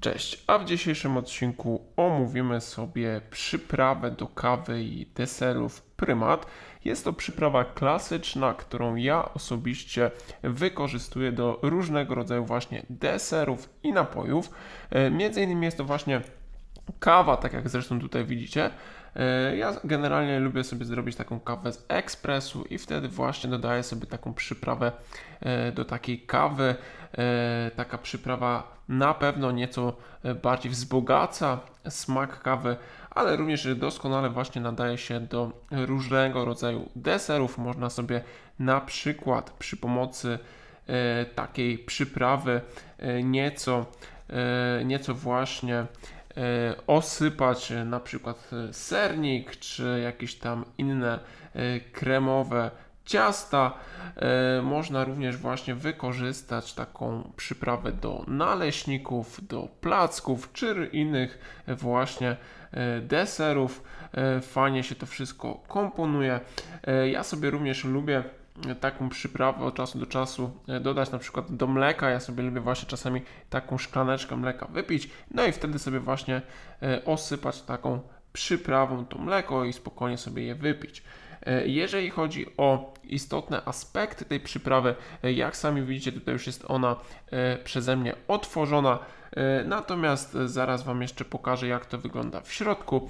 Cześć, a w dzisiejszym odcinku omówimy sobie przyprawę do kawy i deserów Prymat. Jest to przyprawa klasyczna, którą ja osobiście wykorzystuję do różnego rodzaju właśnie deserów i napojów. E, Między innymi jest to właśnie kawa, tak jak zresztą tutaj widzicie. E, Ja generalnie lubię sobie zrobić taką kawę z ekspresu i wtedy właśnie dodaję sobie taką przyprawę e, do takiej kawy. E, Taka przyprawa na pewno nieco bardziej wzbogaca smak kawy, ale również doskonale właśnie nadaje się do różnego rodzaju deserów. Można sobie na przykład przy pomocy takiej przyprawy nieco, nieco właśnie osypać e, na przykład e, sernik czy jakieś tam inne e, kremowe ciasta. E, Można również właśnie wykorzystać taką przyprawę do naleśników, do placków czy innych właśnie e, deserów. E, Fajnie się to wszystko komponuje. E, Ja sobie również lubię taką przyprawę od czasu do czasu e, dodać na przykład do mleka. Ja sobie lubię właśnie czasami taką szklaneczkę mleka wypić, no i wtedy sobie właśnie e, osypać taką przyprawą to mleko i spokojnie sobie je wypić. E, Jeżeli chodzi o istotne aspekty tej przyprawy, e, jak sami widzicie, tutaj już jest ona e, przeze mnie otworzona. Natomiast zaraz Wam jeszcze pokażę, jak to wygląda w środku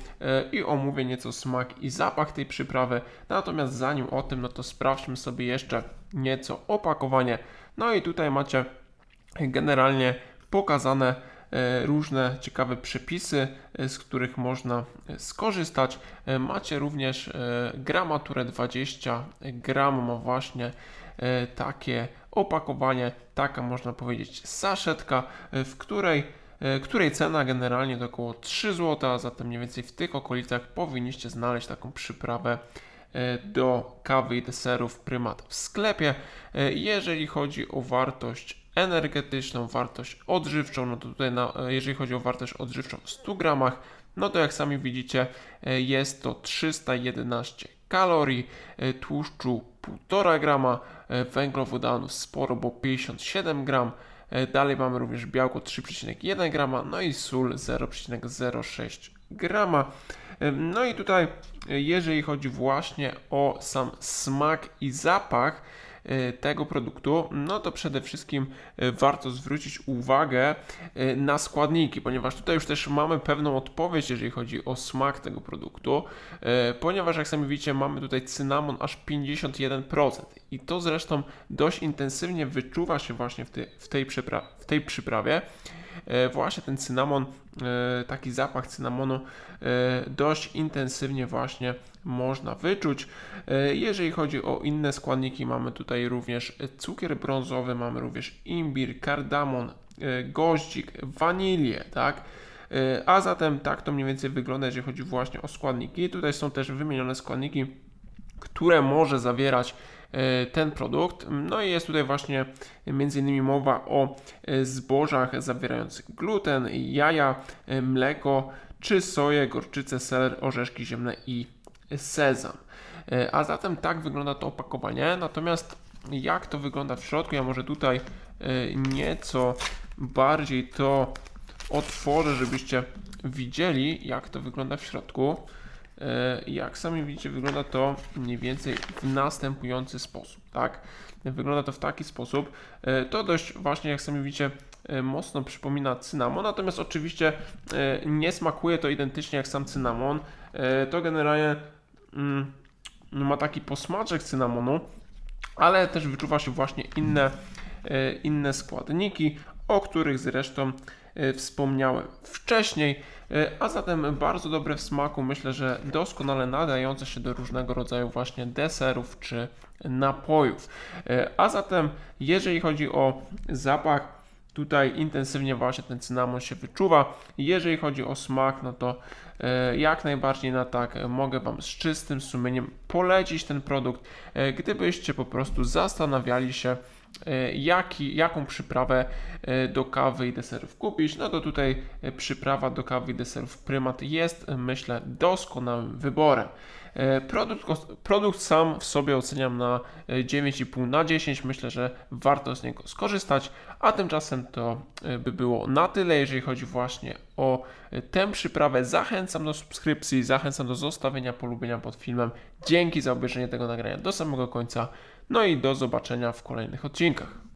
i omówię nieco smak i zapach tej przyprawy. Natomiast zanim o tym, no to sprawdźmy sobie jeszcze nieco opakowanie. No i tutaj macie generalnie pokazane różne ciekawe przepisy, e, z których można e, skorzystać. E, Macie również e, gramaturę 20 gram ma właśnie e, takie opakowanie, taka można powiedzieć saszetka, e, w której e, której cena generalnie to około 3 zł, a zatem mniej więcej w tych okolicach powinniście znaleźć taką przyprawę e, do kawy i deserów Prymat w sklepie. E, Jeżeli chodzi o wartość energetyczną, wartość odżywczą, no to tutaj na, e, jeżeli chodzi o wartość odżywczą w 100 gramach, no to jak sami widzicie e, jest to 311 kalorii, e, tłuszczu 1,5 grama, węglowodanów sporo, bo 57 gram, dalej mamy również białko 3,1 grama, no i sól 0,06 grama. No i tutaj, jeżeli chodzi właśnie o sam smak i zapach tego produktu, no to przede wszystkim e, warto zwrócić uwagę e, na składniki, ponieważ tutaj już też mamy pewną odpowiedź, jeżeli chodzi o smak tego produktu, e, ponieważ jak sami widzicie, mamy tutaj cynamon aż 51% i to zresztą dość intensywnie wyczuwa się właśnie w, w, tej, w tej przyprawie. E, Właśnie ten cynamon, e, taki zapach cynamonu e, dość intensywnie właśnie można wyczuć. Jeżeli chodzi o inne składniki, mamy tutaj również cukier brązowy, mamy również imbir, kardamon, goździk, wanilię, tak? A zatem tak to mniej więcej wygląda, jeżeli chodzi właśnie o składniki. Tutaj są też wymienione składniki, które może zawierać ten produkt. No i jest tutaj właśnie innymi mowa o e, zbożach zawierających gluten, jaja, e, mleko czy soję, gorczycę, seler, orzeszki ziemne i sezam. E, A zatem tak wygląda to opakowanie. Natomiast jak to wygląda w środku, ja może tutaj e, nieco bardziej to otworzę, żebyście widzieli, jak to wygląda w środku. E, Jak sami widzicie, wygląda to mniej więcej w następujący sposób, tak? Wygląda to w taki sposób. E, To dość właśnie, jak sami widzicie, e, mocno przypomina cynamon, natomiast oczywiście nie smakuje to identycznie jak sam cynamon. To generalnie mm, ma taki posmaczek cynamonu, ale też wyczuwa się właśnie inne, inne składniki, o których zresztą wspomniałem wcześniej, E, a zatem bardzo dobre w smaku, myślę, że doskonale nadające się do różnego rodzaju właśnie deserów czy napojów. E, A zatem jeżeli chodzi o zapach, tutaj intensywnie właśnie ten cynamon się wyczuwa. Jeżeli chodzi o smak, no to e, jak najbardziej na tak e, mogę Wam z czystym sumieniem polecić ten produkt, e, gdybyście po prostu zastanawiali się e, jaki, jaką przyprawę e, do kawy i deserów kupić, no to tutaj e, przyprawa do kawy i deserów Prymat jest, e, myślę, doskonałym wyborem. E, Produkt, produkt sam w sobie oceniam na e, 9,5 na 10. Myślę, że warto z niego skorzystać. A tymczasem to e, by było na tyle, jeżeli chodzi właśnie o e, tę przyprawę. Zachęcam do subskrypcji, zachęcam do zostawienia polubienia pod filmem. Dzięki za obejrzenie tego nagrania do samego końca. No i do zobaczenia w kolejnych odcinkach.